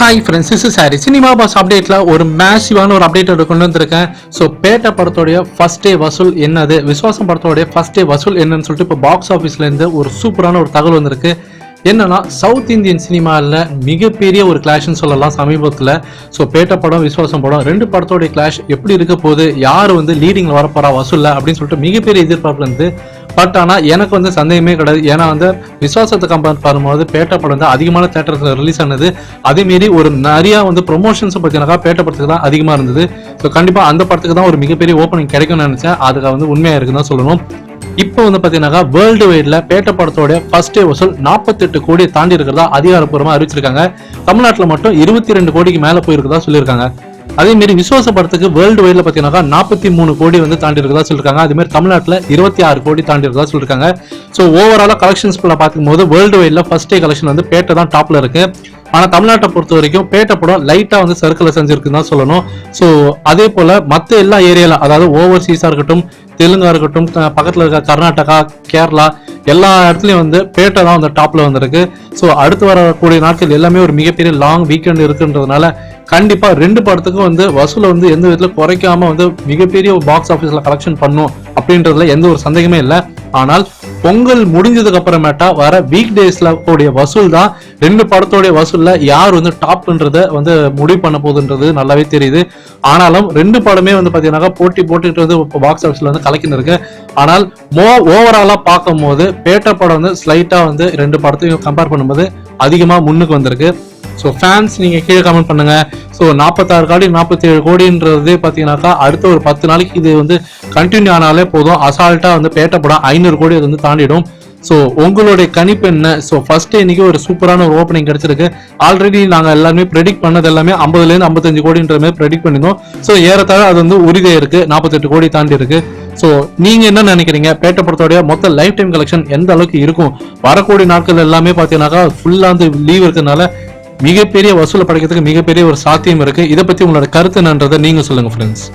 Hi friends is sorry cinema boss அப்டேட்ல ஒரு மேசிவான ஒரு update கொண்டு வந்திருக்கேன். ஸோ பேட்ட படத்தோடைய ஃபர்ஸ்ட் டே வசூல் என்னது? விஸ்வாசம் படத்தோடைய ஃபர்ஸ்ட் டே வசூல் என்னன்னு சொல்லிட்டு இப்போ பாக்ஸ் ஆஃபீஸ்லேருந்து ஒரு சூப்பரான ஒரு தகவல் வந்திருக்கு. என்னன்னா சவுத் இந்தியன் சினிமாவில் மிகப்பெரிய ஒரு கிளாஷ்னு சொல்லலாம் சமீபத்தில். ஸோ பேட்ட படம் விஸ்வாசம் படம் ரெண்டு படத்தோடைய கிளாஷ் எப்படி இருக்க போகுது? யார் வந்து லீடிங்கில் வரப்போறா வசூலில்? அப்படின்னு சொல்லிட்டு மிகப்பெரிய எதிர்பார்ப்பு இருந்து பட் ஆனால் எனக்கு வந்து சந்தேகமே கிடையாது. ஏன்னா வந்து விஸ்வாசத்தை கம்பேர் பண்ணும்போது பேட்டை படம் வந்து அதிகமான தேட்டர்ஸில் ரிலீஸ் ஆனது. அதேமாரி ஒரு நிறையா வந்து ப்ரொமோஷன்ஸ் பார்த்தீங்கன்னாக்கா பேட்ட படத்துக்கு தான் அதிகமாக இருந்தது. ஸோ கண்டிப்பாக அந்த படத்துக்கு தான் ஒரு மிகப்பெரிய ஓப்பனிங் கிடைக்கும்னு நினச்சேன். அதுக்கு வந்து உண்மையாக இருக்குன்னு தான் சொல்லணும். இப்போ வந்து பார்த்தீங்கன்னாக்கா வேர்ல்டு வைடில் பேட்ட படத்தோட ஃபர்ஸ்ட் டே வசூல் நாற்பத்தெட்டு கோடி தாண்டி இருக்கிறதா அதிகாரப்பூர்வமாக அறிவிச்சிருக்காங்க. தமிழ்நாட்டில் மட்டும் இருபத்தி ரெண்டு கோடிக்கு மேலே போயிருக்கிறதா சொல்லியிருக்காங்க. அதே மாதிரி விசுவாச படத்துக்கு வேர்ல்டு வைட்ல பார்த்தீங்கன்னாக்கா நாற்பத்தி மூணு கோடி வந்து தாண்டி இருக்கதா சொல்லிருக்காங்க. அதே மாதிரி தமிழ்நாட்டில் இருபத்தி ஆறு கோடி தாண்டி இருக்கதா சொல்லியிருக்காங்க ஸோ ஓவராலாக கலெக்ஷன்ஸ் பார்க்கும்போது வேர்ல்டு வைட்ல ஃபர்ஸ்ட் டே கலெக்ஷன் வந்து பேட்டை தான் டாப்ல இருக்கு. ஆனா தமிழ்நாட்டை பொறுத்த வரைக்கும் பேட்டை படம் லைட்டா வந்து சர்க்கிள் செஞ்சிருக்குன்னு தான் சொல்லணும். ஸோ அதே போல மற்ற எல்லா ஏரியால அதாவது ஓவர்சீஸா இருக்கட்டும் தெலுங்கா இருக்கட்டும் பக்கத்துல இருக்க கர்நாடகா கேரளா எல்லா இடத்துலயும் வந்து பேட்டை தான் வந்து டாப்ல வந்திருக்கு. ஸோ அடுத்து வரக்கூடிய நாட்கள் எல்லாமே ஒரு மிகப்பெரிய லாங் வீக்கெண்ட் இருக்குன்றதுனால கண்டிப்பா ரெண்டு படத்துக்கும் வந்து வசூலை வந்து எந்த விதத்துல குறைக்காம வந்து மிகப்பெரிய பாக்ஸ் ஆஃபீஸ்ல கலெக்ஷன் பண்ணும் அப்படின்றதுல எந்த ஒரு சந்தேகமே இல்லை. ஆனால் பொங்கல் முடிஞ்சதுக்கு அப்புறமேட்டா வர வீக் டேஸ்ல கூடிய வசூல் தான் ரெண்டு படத்தோடைய வசூல்ல யார் வந்து டாப்ன்றத வந்து முடிவு பண்ண போகுதுன்றது நல்லாவே தெரியுது. ஆனாலும் ரெண்டு படமே வந்து பாத்தீங்கன்னா போட்டி போட்டுக்கிட்டு வந்து பாக்ஸ் ஆஃபீஸ்ல வந்து கலக்கின்னு இருக்கு. ஆனால் மோ ஓவராலா பார்க்கும்போது பேட்ட படம் வந்து ஸ்லைட்டா வந்து ரெண்டு படத்தையும் கம்பேர் பண்ணும்போது அதிகமா முன்னுக்கு வந்திருக்கு. ஸோ ஃபேன்ஸ் நீங்கள் கீழே கமெண்ட் பண்ணுங்கள் ஸோ நாற்பத்தாறு கோடி நாற்பத்தி ஏழு கோடின்றது பார்த்தீங்கன்னாக்கா அடுத்த ஒரு பத்து நாளைக்கு இது வந்து கண்டினியூ ஆனாலே போதும். அசால்ட்டாக வந்து பேட்டப்படம் ஐநூறு கோடி அது வந்து தாண்டிடும். ஸோ உங்களுடைய கணிப்பு என்ன? ஸோ ஃபர்ஸ்ட் இன்னைக்கு ஒரு சூப்பரான ஒரு ஓப்பனிங் கிடைச்சிருக்கு. ஆல்ரெடி நாங்கள் எல்லாருமே ப்ரெடிக்ட் பண்ணது எல்லாமே ஐம்பதுலேருந்து ஐம்பத்தஞ்சு கோடின்ற மாதிரி ப்ரெடிக்ட் பண்ணியிருந்தோம். ஸோ ஏறத்தாழ அது வந்து உறுதியாக இருக்கு. நாற்பத்தெட்டு கோடி தாண்டி இருக்கு. ஸோ நீங்க என்ன நினைக்கிறீங்க? பேட்ட படத்தோடைய மொத்த லைஃப் டைம் கலெக்ஷன் எந்த அளவுக்கு இருக்கும்? வரக்கூடிய நாட்கள் எல்லாமே பார்த்தீங்கன்னாக்கா ஃபுல்லாக வந்து லீவ் இருக்கிறதுனால மிகப்பெரிய வசூலை படைக்கிறதுக்கு மிகப்பெரிய ஒரு சாத்தியம் இருக்கு. இதை பத்தி உங்களோட கருத்து என்னன்றதை நீங்க சொல்லுங்க ஃப்ரெண்ட்ஸ்